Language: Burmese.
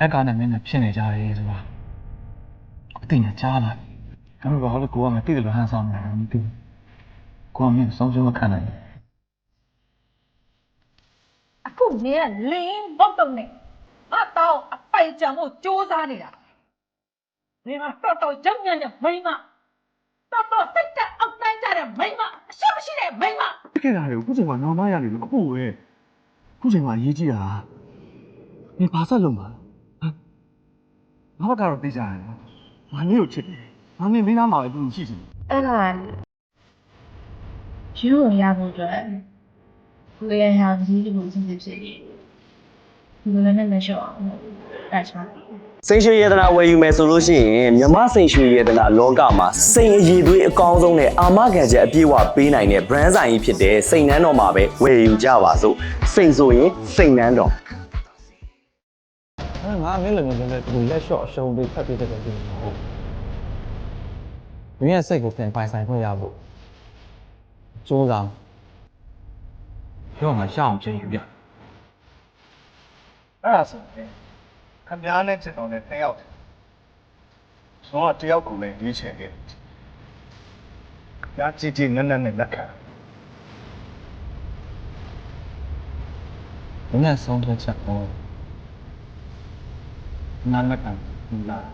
အဲ့ကားနဲ့မင်းနဲ့ဖြစ်နေကြတယ်ဆိုတာအသိညာကြားလာဒါပေမဲ့ဘာလို့ကိုကမသိတယ်လို့ဟန်ဆောင်နေတယ်မသိဘူးကိုကမင်းဆုံးရှုံးမခံနိုင်ဘူးအခုနင်းကလင်းဘုတ်တုံနဲ့အတောင်းအပိုင်ကြံဖို့စူးစမ်းနေတာနင်ကတော့တော့ကြောက်ညံ့တဲ့မိန်းမတော်တော်စိတ်တက်အောက်တိုင်းကြတဲ့မိန်းမအရှိမရှိတဲ့မိန်းမဖြစ်ခဲ့တာလေအခုချိန်မှာနောက်မရနေလို့အဖို့ပဲအခုချိန်မှာအရေးကြီးတာနေဘာဆက်လုံးပါဟမ် ငါဘက်ကတော့သိကြရတယ်ငါနေကိုချစ်တယ်ငါမင်းမင်းသားမှာပဲသူရှိချင်တယ်အဲ့ဒါယူရဖို့အတွက်ကိုယ်ရဟန်ကြီးကိုစဉ်းစားဖြစ်နေဒီလိုနဲ့မလျှော့အောင်အဲ့ချာစိန်ရွှေရတနာဝယ်ယူမယ်ဆိုလို့ရှိရင်မြမစိန်ရွှေရတနာလောကမှာစိန်အရည်သွေးအကောင်းဆုံးနဲ့အာမခံချက်အပြည့်အဝပေးနိုင်တဲ့ brand ဆိုင်ကြီးဖြစ်တဲ့စိန်နန်းတော်မှာပဲဝယ်ယူကြပါစို့စိန်ဆိုရင်စိန်နန်းတော် အဲ့ငါမင်းလည်းမင်းလည်းဒီလက်လျှော့အရှုံးပေးဖတ်ပေးတဲ့တူမဟုတ်မင်းရဲ့စိတ်ကိုပြန်ပိုင်ဆိုင်ခွင့်ရဖို့စူးစမ်းပြောငါရအောင်ပြင်ယူပြအဲ့ဒါဆိုရင်ခမည်းနဲ့ချစ်တော်နဲ့နှစ်ယောက်တယ်ကျွန်တော်ကတယောက်ကိုလည်းရွေးချယ်ခဲ့တယ်ညာကြည့်ကြည့်နက်နက်နဲ့လက်ခံမင်းရဲ့ဆုံးဖြတ်ချက် ကိုနားလည်ခံနား